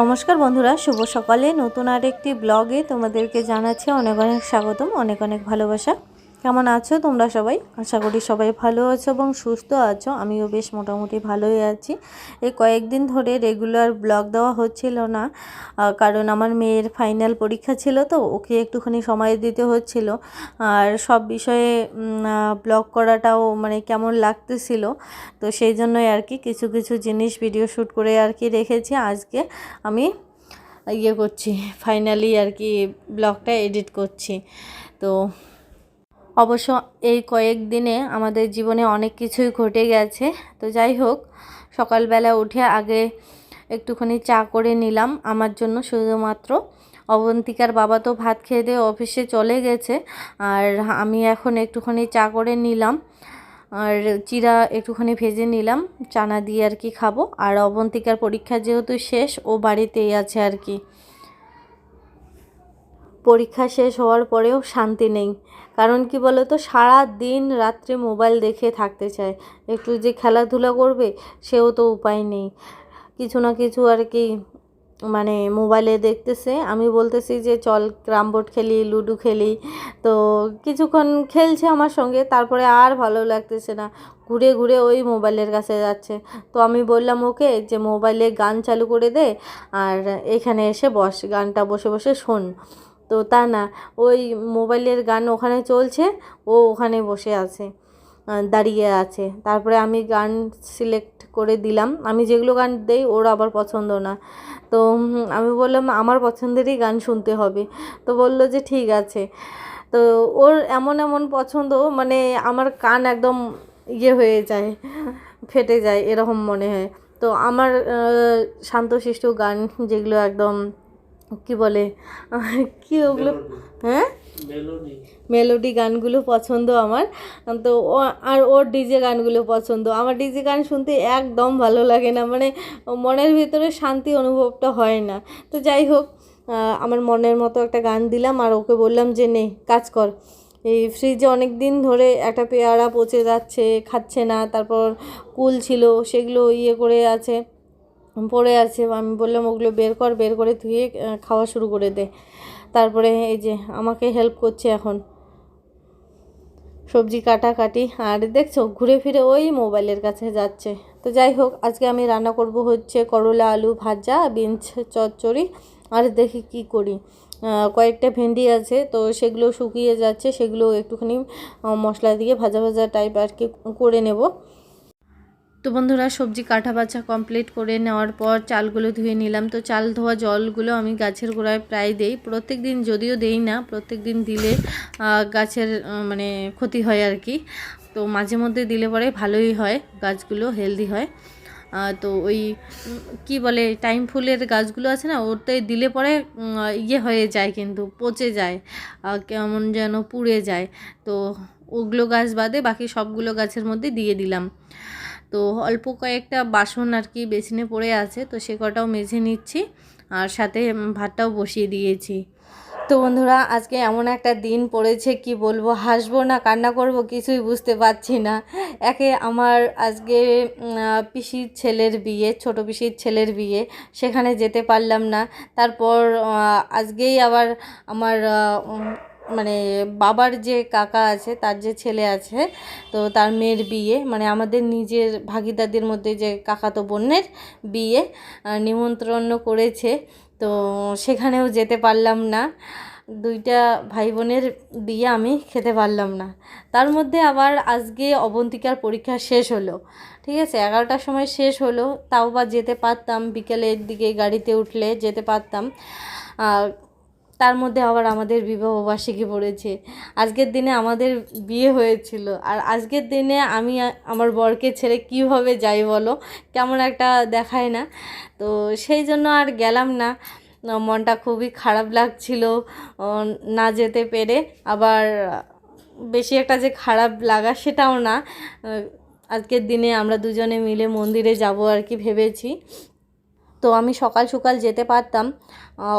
নমস্কার বন্ধুরা, শুভ সকালে। নতুন আর একটি ব্লগে তোমাদেরকে জানাচ্ছি অনেক অনেক স্বাগতম, অনেক অনেক ভালোবাসা। কেমন আছো তোমরা সবাই? আশা করি সবাই ভালো আছো এবং সুস্থ আছো। আমিও বেশ মোটামুটি ভালোই আছি। এই কয়েকদিন ধরে রেগুলার ব্লগ দেওয়া হচ্ছিল না কারণ আমার মেয়ের ফাইনাল পরীক্ষা ছিল তো, ওকে একটুখানি সময় দিতে হচ্ছিল। আর সব বিষয়ে ব্লগ করাটাও মানে কেমন লাগতেছিল, তো সেই জন্যই আর কি কিছু কিছু জিনিস ভিডিও শ্যুট করে আর কি রেখেছি। আজকে আমি ইয়ে করছি ফাইনালি আর কি ব্লগটা এডিট করছি। তো অবশ্য এই কয়েকদিনে আমাদের জীবনে অনেক কিছুই ঘটে গেছে। তো যাই হোক, সকালবেলা উঠে আগে একটুখানি চা করে নিলাম। আমার জন্য শুধুমাত্র অবন্তিকার বাবা তো ভাত খেয়ে দিয়ে অফিসে চলে গেছে, আর আমি এখন একটুখানি চা করে নিলাম, আর চিরা একটুখানি ভেজে নিলাম, চানা দিয়ে আর কি খাব। আর অবন্তিকার পরীক্ষা যেহেতু শেষ, ও বাড়িতেই আছে আর কি। পরীক্ষা শেষ হওয়ার পরেও শান্তি নেই। কারণ কি বলো তো সারা দিন রাত্রে মোবাইল দেখে থাকতে চায়। একটু যে খেলাধুলা করবে, সেও তো উপায় নেই। কিছু না কিছু আর কি মানে মোবাইলে দেখতেছে। আমি বলতেছি যে, চল ক্রাম বোর্ড খেলি, লুডো খেলি। তো কিছুক্ষণ খেলছে আমার সঙ্গে, তারপরে আর ভালো লাগতেছে না। ঘুরে ঘুরে ওই মোবাইলের কাছে যাচ্ছে। তো আমি বললাম, ওকে, যে মোবাইলে গান চালু করে দে, আর এখানে এসে বস, গানটা বসে বসে শোন। তো তা না, ওই মোবাইলের গান ওখানে চলছে, ও ওখানে বসে আছে দাঁড়িয়ে আছে। তারপরে আমি গান সিলেক্ট করে দিলাম। আমি যেগুলো গান দেই ওর আবার পছন্দ না। তো আমি বললাম, আমার পছন্দেরই গান শুনতে হবে। তো বলল যে, ঠিক আছে। তো ওর এমন এমন পছন্দ মানে আমার কান একদম ইয়ে হয়ে যায়, ফেটে যায়, এরকম মনে হয়। তো আমার শান্তশিষ্ট গান যেগুলো একদম কি বলে? কি ওগুলো? হ্যাঁ? মেলোডি গানগুলো পছন্দ আমার। তো ও আর ওর ডিজে গানগুলো পছন্দ। আমার ডিজে গান শুনতে একদম ভালো লাগে না। মানে মনের ভিতরে শান্তি অনুভবটা হয় না। তো যাই হোক আমার মনের মতো একটা গান দিলাম আর ওকে বললাম যে নে কাজ কর। এই ফ্রিজে অনেক দিন ধরে একটা পেয়ারা পচে যাচ্ছে খাচ্ছে না। তারপর কুল ছিল সেগুলো ইয়ে করে আছে। পড়ে আছে, আমি বললাম ওগুলো বের কর, বের করে ধুয়ে খাওয়া শুরু করে দে। তারপরে এই যে আমাকে হেল্প করছে এখন। সবজি কাটাকাটি আর দেখছ ঘুরে ফিরে ওই মোবাইলের কাছে যাচ্ছে। তো যাই হোক, আজকে আমি রান্না করব হচ্ছে করলা, আলু ভাজা, বিনস, চচ্চড়ি, আর দেখি কি করি। কয়েকটা ভেন্ডি আছে, তো সেগুলো শুকিয়ে যাচ্ছে, সেগুলো একটুখানি মশলা দিয়ে ভাজা ভাজা টাইপ আর কি করে নেব। তো বন্ধুরা, সবজি কাটা বাছা কমপ্লিট করে নেওয়ার পর চালগুলো ধুয়ে নিলাম। তো চাল ধোয়া জলগুলো আমি গাছের গোড়ায় প্রায় দেই। প্রত্যেক দিন যদিও দেই না প্রত্যেক দিন দিলে গাছের মানে ক্ষতি হয় আর কি। তো মাঝে মধ্যে দিলে পরে ভালোই হয়, গাছগুলো হেলদি হয়। তো ওই কি বলে টাইম ফুলের গাছগুলো আছে না ওতে দিলে পরে ইয়ে হয়ে যায় কিন্তু, পচে যায় কেমন যেন পুড়ে যায়। তো ওগুলো গাছ বাদে বাকি সবগুলো গাছের মধ্যে দিয়ে দিলাম। তো অল্প কয়েকটা বাসন আর কি বেসিনে পড়ে আছে, তো সে কটাও মেজে নিচ্ছি আর সাথে ভাতটাও বসিয়ে দিয়েছি। তো বন্ধুরা, আজকে এমন একটা দিন পড়েছে, কি বলব, হাসবো না, কান্না করব, কিছুই বুঝতে পারছি না। একে আমার আজকে পিসির ছেলের বিয়ে, ছোট পিসির ছেলের বিয়ে, সেখানে যেতে পারলাম না। তারপর আজকেই আবার আমার মানে বাবার যে কাকা আছে, তার যে ছেলে আছে, তো তার মেয়ের বিয়ে মানে আমাদের নিজের ভাগিদারদের মধ্যে যে কাকাতো বোনের বিয়ে নিমন্ত্রণ করেছে, তো সেখানেও যেতে পারলাম না। দুইটা ভাই বোনের বিয়ে আমি খেতে পারলাম না। তার মধ্যে আবার আজকে অবন্তিকার পরীক্ষা শেষ হলো, ঠিক আছে? এগারোটার সময় শেষ হলো, তাও বা যেতে পারতাম। বিকেলের দিকে গাড়িতে উঠলে যেতে পারতাম। তার মধ্যে আবার আমাদের বিবাহবার্ষিকী পড়েছে। আজকের দিনে আমাদের বিয়ে হয়েছিল। আর আজকের দিনে আমি আমার বরকে ছেড়ে কীভাবে যাই বলো? কেমন একটা দেখায় না। তো সেই জন্য আর গেলাম না। না, মনটা খুবই খারাপ লাগছিল না যেতে পেরে। আবার বেশি একটা যে খারাপ লাগা সেটাও না। আজকের দিনে আমরা দুজনে মিলে মন্দিরে যাব আর কি ভেবেছি। তো আমি সকাল সকাল যেতে পারতাম।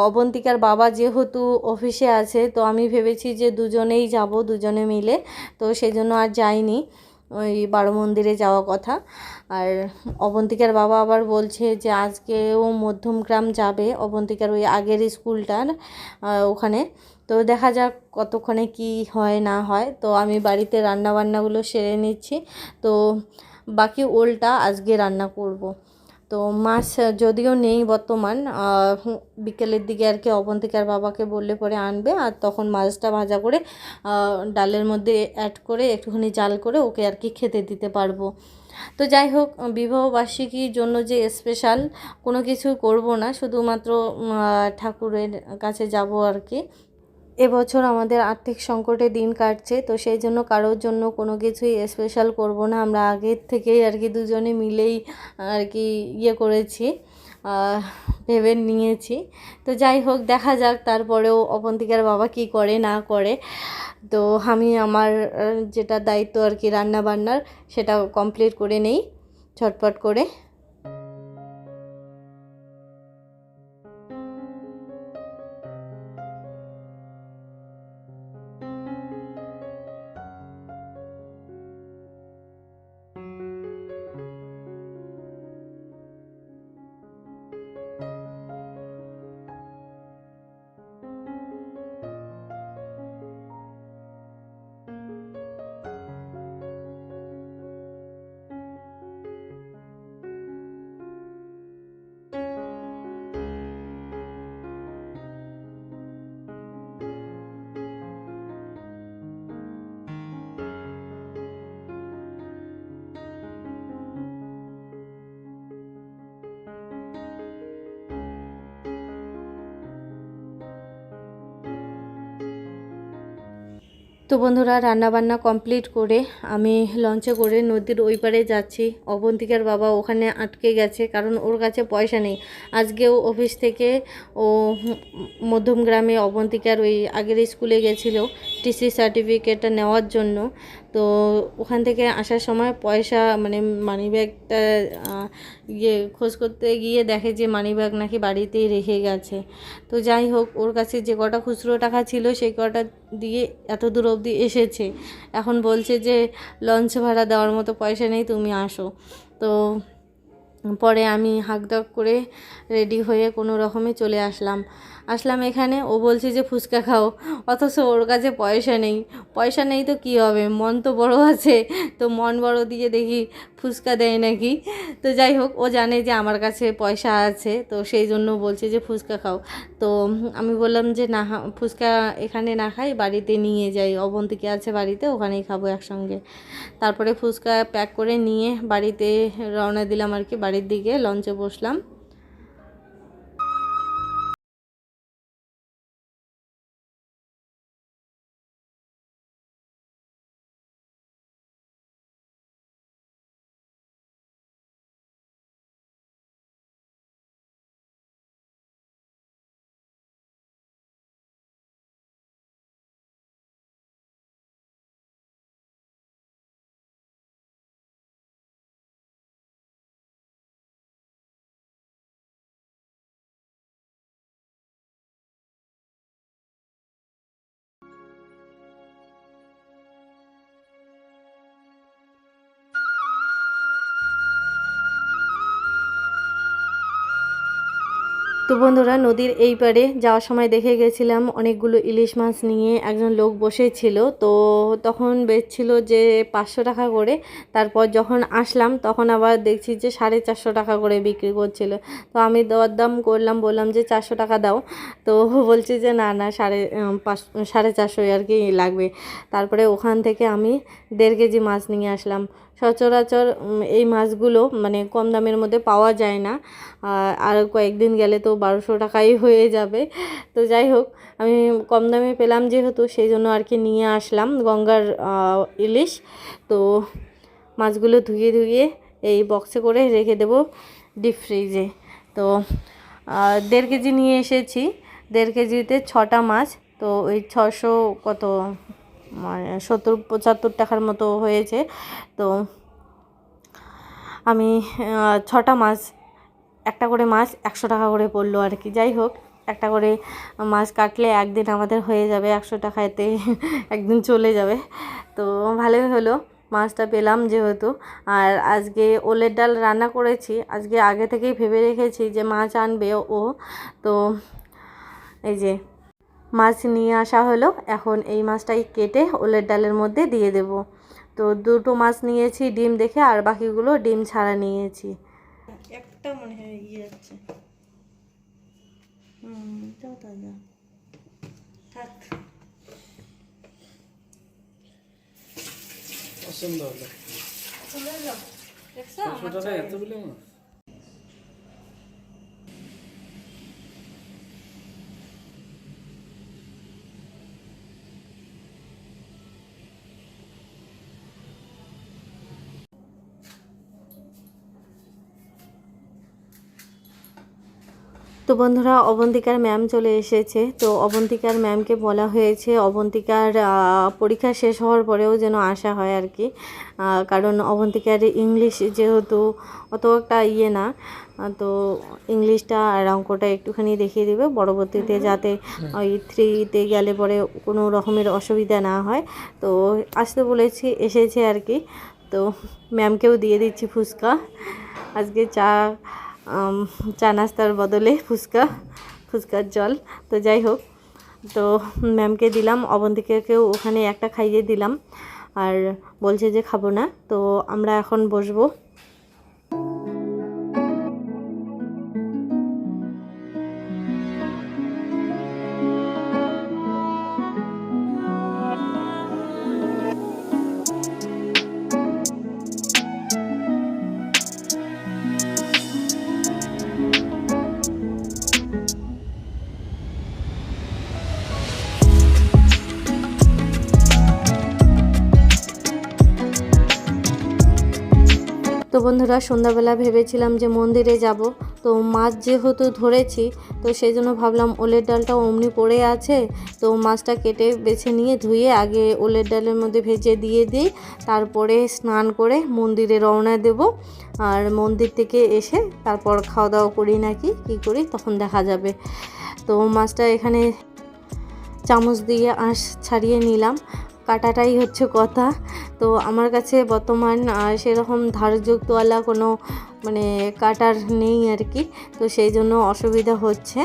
অবন্তিকার বাবা যেহেতু অফিসে আছে, তো আমি ভেবেছি যে দুজনেই যাব, দুজনে মিলে। তো সেই জন্য আর যাইনি, ওই বারো মন্দিরে যাওয়া কথা। আর অবন্তিকার বাবা আবার বলছে যে আজকেও মধ্যমগ্রাম যাবে, অবন্তিকার ওই আগের স্কুলটার ওখানে। তো দেখা যাক কতক্ষণে কি হয়, না হয়। তো আমি বাড়িতে রান্না বান্নাগুলো সেরে নিচ্ছি। তো বাকি ওলটা আজকে রান্না করব। তো মাছ যদিও নেই বর্তমান বিকেলের দিকে আর কি অবন্তিকার বাবাকে বললে পরে আনবে আর তখন মাছটা ভাজা করে ডালের মধ্যে অ্যাড করে একটুখানি জাল করে ওকে আর কি খেতে দিতে পারব। তো যাই হোক বিবাহবার্ষিকীর জন্য যে স্পেশাল কোনো কিছু করব না, শুধুমাত্র ঠাকুরের কাছে যাব আর কি। এবছর আমাদের আর্থিক সংকটে দিন কাটছে, তো সেই জন্য কারোর জন্য কোনো কিছুই স্পেশাল করব না। আমরা আগের থেকেই আর কি দুজনে মিলেই আর কি ইয়ে করেছি ভেবে নিয়েছি। তো যাই হোক, দেখা যাক তারপরেও অবন্তিকার বাবা কি করে, না করে। তো আমি আমার যেটা দায়িত্ব আর কি রান্না বান্নার সেটা কমপ্লিট করে নেই, ঝটপট করে। তো বন্ধুরা, রান্নাবান্না কমপ্লিট করে আমি লঞ্চে করে নদীর ওই পারে যাচ্ছি। অবন্তিকার বাবা ওখানে আটকে গেছে কারণ ওর কাছে পয়সা নেই। আজকেও অফিস থেকে ও মধ্যমগ্রামে অবন্তিকার ওই আগের স্কুলে গেছিল। টিসি সার্টিফিকেটটা নেওয়ার জন্য। তো ওখান থেকে আসার সময় পয়সা মানে মানি ব্যাগটা ইয়ে খোঁজ করতে গিয়ে দেখে যে মানি ব্যাগ নাকি বাড়িতেই রেখে গেছে। তো যাই হোক, ওর কাছে যে কটা খুচরো টাকা ছিল, সেই কটা দিয়ে এত দূর অবধি এসেছে। এখন বলছে যে লঞ্চ ভাড়া দেওয়ার মতো পয়সা নেই, তুমি আসো। তো পরে আমি হাঁকডাক করে রেডি হয়ে কোনো রকমে চলে আসলাম। আসলাম এখানে। ও বলছে যে, ফুচকা খাও। অথচ ওর কাছে পয়সা নেই। পয়সা নেই তো কী হবে? মন তো বড় আছে। তো মন বড় দিয়ে দেখি ফুচকা দেয় নাকি। তো যাই হোক, ও জানে যে আমার কাছে পয়সা আছে। তো সেই জন্য বলছে যে, ফুচকা খাও। তো আমি বললাম যে, না ফুচকা এখানে না খাই, বাড়িতে নিয়ে যাই। অবন্তিকে আছে বাড়িতে, ওখানেই খাব একসঙ্গে। তারপরে ফুচকা প্যাক করে নিয়ে বাড়িতে রওনা দিলাম আর কি, বাড়ির দিকে লঞ্চে বসলাম। তো বন্ধুরা, নদীর এই পারে যাওয়ার সময় দেখে গেছিলাম অনেকগুলো ইলিশ মাছ নিয়ে একজন লোক বসেছিল। তো তখন বেচছিল যে পাঁচশো টাকা করে। তারপর যখন আসলাম, তখন আবার দেখছি যে সাড়ে চারশো টাকা করে বিক্রি করছিল। তো আমি দরদাম করলাম, বললাম যে চারশো টাকা দাও। তো বলছে যে না না, সাড়ে পাঁচ, সাড়ে চারশোই আর কি লাগবে। তারপরে ওখান থেকে আমি দেড় কেজি মাছ নিয়ে আসলাম। সচরাচর এই মাছগুলো মানে কম দামের মধ্যে পাওয়া যায় না। আর কয়েকদিন গেলে তো বারোশো টাকাই হয়ে যাবে। তো যাই হোক, আমি কম দামে পেলাম যেহেতু, সেই জন্য আর কি নিয়ে আসলাম গঙ্গার ইলিশ। তো মাছগুলো ধুয়ে ধুয়ে এই বক্সে করে রেখে দেবো ডিপ ফ্রিজে তো দেড় কেজি নিয়ে এসেছি। দেড় কেজিতে ছটা মাছ। তো ওই ছশো কত? সত্তর, পঁচাত্তর টাকার মতো হয়েছে। তো আমি ছটা মাছ, একটা করে মাছ একশো টাকা করে পড়ল আর কি। যাই হোক, একটা করে মাছ কাটলে একদিন আমাদের হয়ে যাবে একশো টাকাতে, একদিন চলে যাবে। তো ভালোই হলো, মাছটা পেলাম যেহেতু। আর আজকে ওলের ডাল রান্না করেছি, আজকে আগে থেকেই ভেবে রেখেছি যে মাছ আনবে ও। তো এই যে মাছ নিয়ে আসা হলো। এখন এই মাছটাই কেটে ওলের ডালের মধ্যে দিয়ে দেব। তো দুটো মাছ নিয়েছি ডিম দেখে আর বাকিগুলো ডিম ছাড়া নিয়েছি। একটা মনে হয় ইয়ে আছে হুম থাক। পছন্দ হলো। এতগুলো মাছ? তো বন্ধুরা, অবন্তিকার ম্যাম চলে এসেছে। তো অবন্তিকার ম্যামকে বলা হয়েছে, অবন্তিকার পরীক্ষা শেষ হওয়ার পরেও যেন আসা হয় আর কি। কারণ অবন্তিকার ইংলিশ যেহেতু অত একটা ইয়ে না তো ইংলিশটা আর অঙ্কটা একটুখানি দেখিয়ে দেবে। পরবর্তীতে যাতে ওই থ্রিতে গেলে পরে কোনো রকমের অসুবিধা না হয়। তো আসতে বলেছি, এসেছে আর কি। তো ম্যামকেও দিয়ে দিচ্ছি ফুচকা। আজকে চা চা নাস্তার বদলে ফুচকা, ফুচকার জল। তো যাই হোক, তো ম্যামকে দিলাম, অবন্তিকাকেও ওখানে একটা খাইয়ে দিলাম। আর বলছে যে খাব না, তো আমরা এখন বসবো। তো বন্ধুরা, সন্ধ্যাবেলা ভেবেছিলাম যে মন্দিরে যাব। তো মাছ যেহেতু ধরেছি, তো সেই জন্য ভাবলাম ওলের ডালটা অমনি পড়ে আছে। তো মাছটা কেটে বেছে নিয়ে ধুয়ে আগে ওলের ডালের মধ্যে ভেজে দিয়ে দিই। তারপরে স্নান করে মন্দিরে রওনা দেব। আর মন্দির থেকে এসে তারপর খাওয়া দাওয়া করি নাকি, কী করি তখন দেখা যাবে। তো মাছটা এখানে চামচ দিয়ে আঁশ ছাড়িয়ে নিলাম। কাটাটাই হচ্ছে কথা। তো আমার কাছে বর্তমান সেরকম ধারযুক্তওয়ালা কোনো মানে কাটার নেই আর কি তো সেই জন্য অসুবিধা হচ্ছে।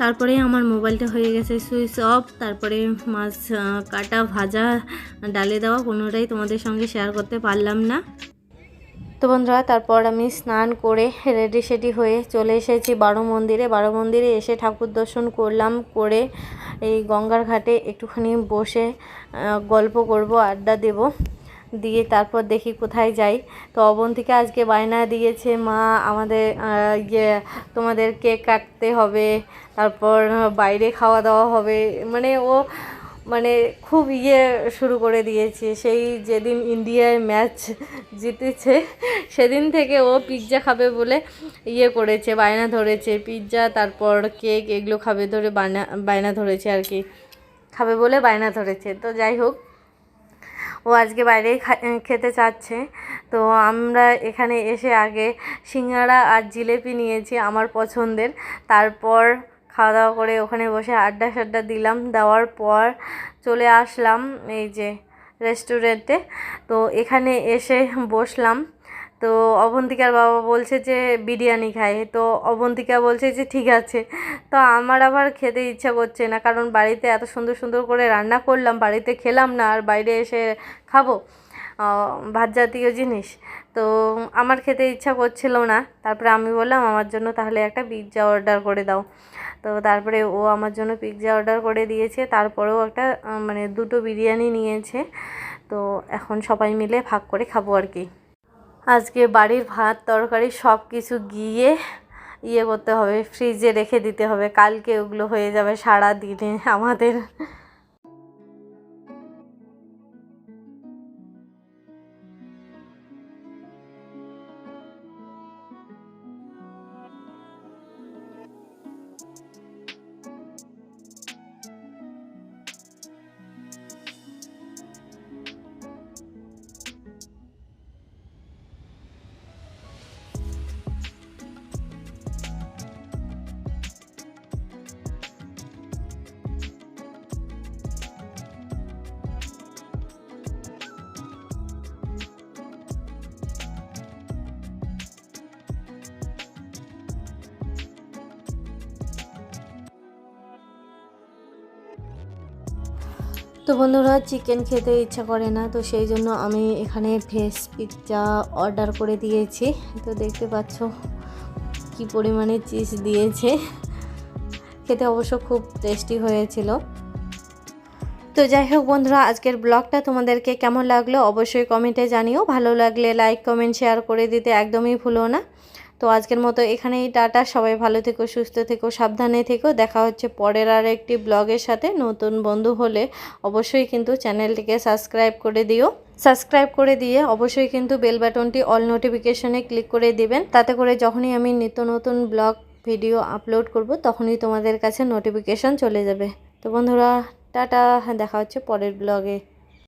তারপরে আমার মোবাইলটা হয়ে গেছে সুইচ অফ। তারপরে মাছ কাটা, ভাজা, ডালে দেওয়া কোনোটাই তোমাদের সঙ্গে শেয়ার করতে পারলাম না। তো বন্ধুরা, তারপর আমি স্নান করে রেডি সেডি হয়ে চলে এসেছি বারো মন্দিরে। বারো মন্দিরে এসে ঠাকুর দর্শন করলাম, করে এই গঙ্গার ঘাটে একটুখানি বসে গল্প করব, আড্ডা দেব। দিয়ে তারপর দেখি কোথায় যাই। তো অবন্তিকা আজকে বায়না দিয়েছে মা, আমাদের ইয়ে তোমাদের কেক কাটতে হবে, তারপর বাইরে খাওয়া দাওয়া হবে। মানে ও মানে খুব ইয়ে শুরু করে দিয়েছে। সেই যেদিন ইন্ডিয়ায় ম্যাচ জিতেছে, সেদিন থেকে ও পিৎজা খাবে বলে ইয়ে করেছে, বায়না ধরেছে। পিৎজা, তারপর কেক এগুলো খাবে ধরে বায়না বায়না ধরেছে আর কি। খাবে বলে বায়না ধরেছে। তো যাই হোক, ও আজকে বাইরেই খেতে চাচ্ছে। তো আমরা এখানে এসে আগে সিঙ্গাড়া আর জিলেপি নিয়েছি আমার পছন্দের। তারপর খাওয়া দাওয়া করে ওখানে বসে আড্ডা সাড্ডা দিলাম। দেওয়ার পর চলে আসলাম এই যে রেস্টুরেন্টে তো এখানে এসে বসলাম। তো অবন্তিকার বাবা বলছে যে, বিরিয়ানি খায় তো অবন্তিকা বলছে যে, ঠিক আছে। তো আমার আবার খেতে ইচ্ছা করছে না, কারণ বাড়িতে এত সুন্দর সুন্দর করে রান্না করলাম, বাড়িতে খেলাম না, আর বাইরে এসে খাব ভাত জাতীয় জিনিস। তো আমার খেতে ইচ্ছা করছিল না। তারপরে আমি বললাম, আমার জন্য তাহলে একটা পিৎজা অর্ডার করে দাও। তো তারপরে ও আমার জন্য পিৎজা অর্ডার করে দিয়েছে। তারপরেও একটা মানে দুটো বিরিয়ানি নিয়েছে। তো এখন সবাই মিলে ভাগ করে খাব আর কি। আজকে বাড়ির ভাত, তরকারি সব কিছু গিয়ে ইয়ে করতে হবে ফ্রিজে রেখে দিতে হবে। কালকে ওগুলো হয়ে যাবে সারা দিনে আমাদের। তো বন্ধুরা চিকেন খেতে ইচ্ছা করে না, তো সেই জন্য আমি এখানে ভেজ পিৎজা অর্ডার করে দিয়েছি। তো দেখতে পাচ্ছ কি পরিমাণে চিজ দিয়েছে। খেতে অবশ্য খুব টেস্টি হয়েছিল। তো যাই হোক বন্ধুরা, আজকের ব্লগটা তোমাদেরকে কেমন লাগল অবশ্যই কমেন্টে জানিও। ভালো লাগলে লাইক কমেন্ট শেয়ার করে দিতে একদমই ভুলো না। তো আজকের মতো এখানেই টাটা। সবাই ভালো থেকো, সুস্থ থেকো, সাবধানে থেকো। দেখা হচ্ছে পরের আর একটি ব্লগের সাথে। নতুন বন্ধু হলে অবশ্যই কিন্তু চ্যানেলটিকে সাবস্ক্রাইব করে দিও। সাবস্ক্রাইব করে দিয়ে অবশ্যই কিন্তু বেল বাটনটি অল নোটিফিকেশনে ক্লিক করে দিবেন। তাতে করে যখনই আমি নিত্য নতুন ব্লগ, ভিডিও আপলোড করব, তখনই তোমাদের কাছে নোটিফিকেশন চলে যাবে। তো বন্ধুরা, টাটা। দেখা হচ্ছে পরের ব্লগে।